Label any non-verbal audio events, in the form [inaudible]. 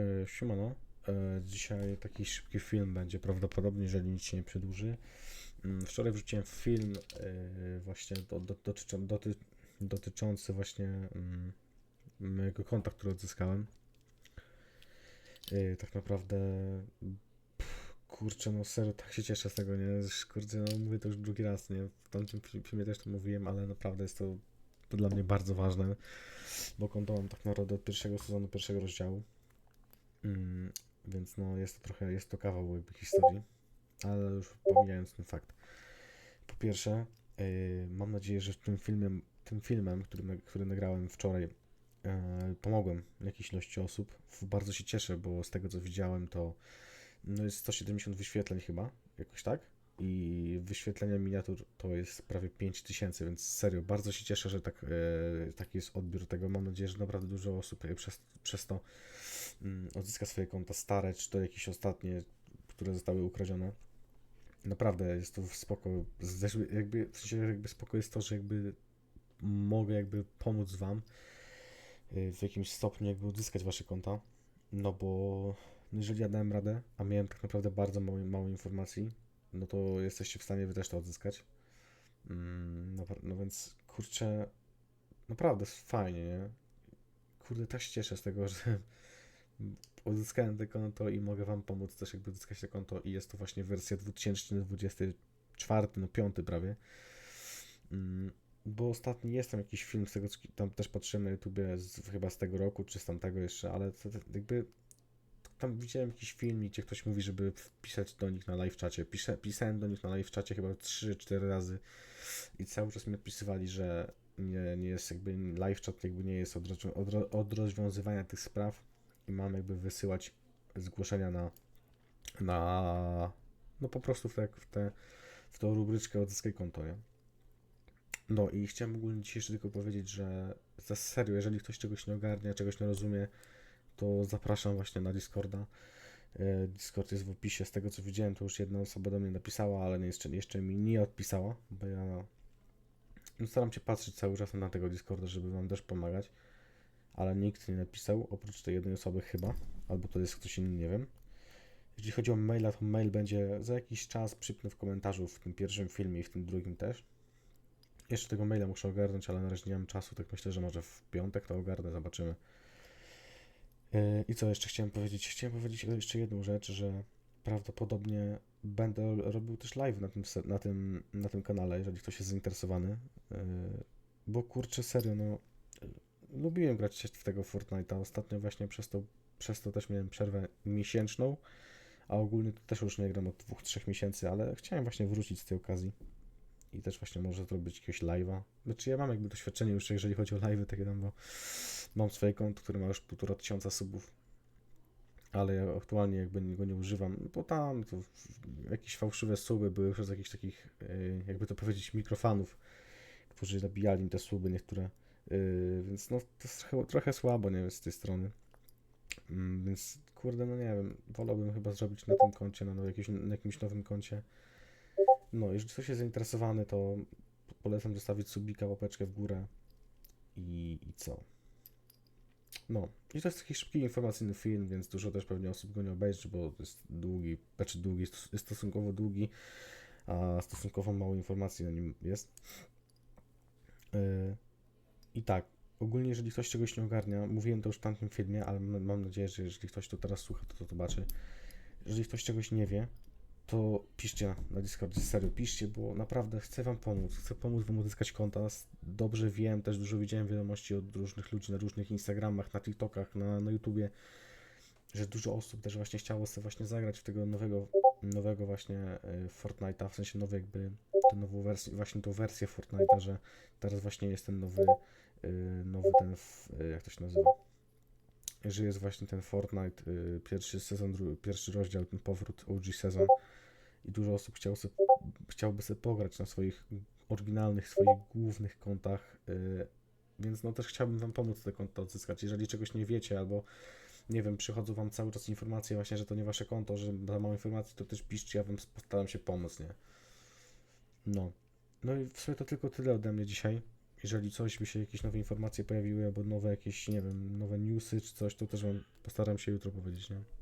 E, siemano. E, dzisiaj taki szybki film będzie prawdopodobnie, jeżeli nic się nie przedłuży. Mm, Wczoraj wrzuciłem film e, właśnie do, do, dotyczą, doty, dotyczący właśnie mm, mojego konta, które odzyskałem. Tak naprawdę kurczę, no serio, tak się cieszę z tego, nie? Kurczę, no mówię to już drugi raz, nie? W tamtym fi- filmie też to mówiłem, ale naprawdę jest to, to dla mnie bardzo ważne, bo konto mam tak naprawdę od pierwszego sezonu, pierwszego rozdziału. Mm, więc no jest to trochę, jest to kawał jakby historii, ale już pomijając ten fakt. Po pierwsze, yy, mam nadzieję, że tym filmem, tym filmem, który, który nagrałem wczoraj, yy, pomogłem jakiejś ilości osób. Bardzo się cieszę, bo z tego co widziałem, to no jest 170 wyświetleń chyba, jakoś tak. I wyświetlenia miniatur to jest prawie 5000, więc serio, bardzo się cieszę, że tak, e, taki jest odbiór tego. Mam nadzieję, że naprawdę dużo osób e, przez, przez to mm, odzyska swoje konta stare, czy to jakieś ostatnie, które zostały ukradzione. Naprawdę jest to spoko. Jakby, w sensie jakby spoko jest to, że jakby mogę jakby pomóc wam y, w jakimś stopniu jakby odzyskać wasze konta. No bo jeżeli ja dałem radę, a miałem tak naprawdę bardzo mało, mało informacji, no to jesteście w stanie wy też to odzyskać. Mm, No, no więc kurczę, naprawdę fajnie, nie? Kurde, tak się cieszę z tego, [laughs] że odzyskałem to konto i mogę Wam pomóc też jakby odzyskać to konto i jest to właśnie wersja 2024, no 5 prawie. Mm, Bo ostatni jest tam jakiś film z tego, tam też patrzyłem na YouTubie z, chyba z tego roku, czy z tamtego jeszcze, ale to, to jakby tam widziałem jakiś film, gdzie ktoś mówi, żeby wpisać do nich na live czacie. Pisałem do nich na live czacie chyba 3-4 razy i cały czas mi odpisywali, że nie, nie jest jakby live chat jakby nie jest od, od, od rozwiązywania tych spraw i mam jakby wysyłać zgłoszenia na na no po prostu w, te, w, te, w tą rubryczkę odzyskaj konto, nie? No i chciałem ogólnie dzisiaj jeszcze tylko powiedzieć, że za serio, jeżeli ktoś czegoś nie ogarnia, czegoś nie rozumie, to zapraszam właśnie na Discorda. E, Discord jest w opisie. Z tego co widziałem, to już jedna osoba do mnie napisała, ale jeszcze, jeszcze mi nie odpisała, bo ja no, staram się patrzeć cały czas na tego Discorda, żeby Wam też pomagać, ale nikt nie napisał, oprócz tej jednej osoby chyba, albo to jest ktoś inny, nie wiem. Jeśli chodzi o maila, to mail będzie za jakiś czas przypnę w komentarzu w tym pierwszym filmie i w tym drugim też. Jeszcze tego maila muszę ogarnąć, ale na razie nie mam czasu, tak myślę, że może w piątek to ogarnę, zobaczymy. Yy, I co jeszcze chciałem powiedzieć? Chciałem powiedzieć jeszcze jedną rzecz, że prawdopodobnie będę robił też live na tym, na tym, na tym kanale, jeżeli ktoś jest zainteresowany. Yy, Bo kurczę, serio, no yy, lubiłem grać w tego Fortnite'a. Ostatnio właśnie przez to, przez to też miałem przerwę miesięczną, a ogólnie to też już nie gram od dwóch, trzech miesięcy, ale chciałem właśnie wrócić z tej okazji. I też właśnie może zrobić jakiegoś live'a. Znaczy ja mam jakby doświadczenie już, jeżeli chodzi o live'y, takie tam, bo mam swoje konto, które ma już półtora tysiąca subów, ale ja aktualnie jakby go nie używam, bo tam to jakieś fałszywe suby były przez jakichś takich, yy, jakby to powiedzieć, mikrofanów, którzy nabijali mi te suby niektóre, yy, więc no to jest trochę, trochę słabo, nie wiem, z tej strony. Mm, Więc kurde, no nie wiem, wolałbym chyba zrobić na tym koncie, na, jakimś, na jakimś nowym koncie. No, jeżeli ktoś jest zainteresowany, to polecam zostawić subika, łapeczkę w górę i, i co? No, i to jest taki szybki, informacyjny film, więc dużo też pewnie osób go nie obejrzy, bo to jest długi, znaczy długi, jest stosunkowo długi, a stosunkowo mało informacji na nim jest. Yy, I tak, ogólnie jeżeli ktoś czegoś nie ogarnia, mówiłem to już w tamtym filmie, ale mam nadzieję, że jeżeli ktoś to teraz słucha, to to zobaczy. Jeżeli ktoś czegoś nie wie, to piszcie na Discordzie, serio, piszcie, bo naprawdę chcę Wam pomóc, chcę pomóc Wam odzyskać konta. Dobrze wiem, też dużo widziałem wiadomości od różnych ludzi na różnych Instagramach, na TikTokach, na, na YouTubie, że dużo osób też właśnie chciało sobie właśnie zagrać w tego nowego, nowego właśnie y, Fortnite'a, w sensie nowy jakby, tę nową wersję, właśnie tą wersję Fortnite'a, że teraz właśnie jest ten nowy, y, nowy ten, y, jak to się nazywa, że jest właśnie ten Fortnite, pierwszy sezon, pierwszy rozdział, ten powrót OG sezon i dużo osób chciało sobie, chciałoby sobie pograć na swoich oryginalnych, swoich głównych kontach, y, więc no też chciałbym Wam pomóc te konta odzyskać. Jeżeli czegoś nie wiecie albo nie wiem, przychodzą Wam cały czas informacje właśnie, że to nie Wasze konto, że za mało informacji, to też piszcie, ja Wam postaram się pomóc, nie? No. No i w sumie to tylko tyle ode mnie dzisiaj. jeżeli coś by się, jakieś nowe informacje pojawiły, albo nowe jakieś, nie wiem, nowe newsy czy coś, to też wam postaram się jutro powiedzieć, nie?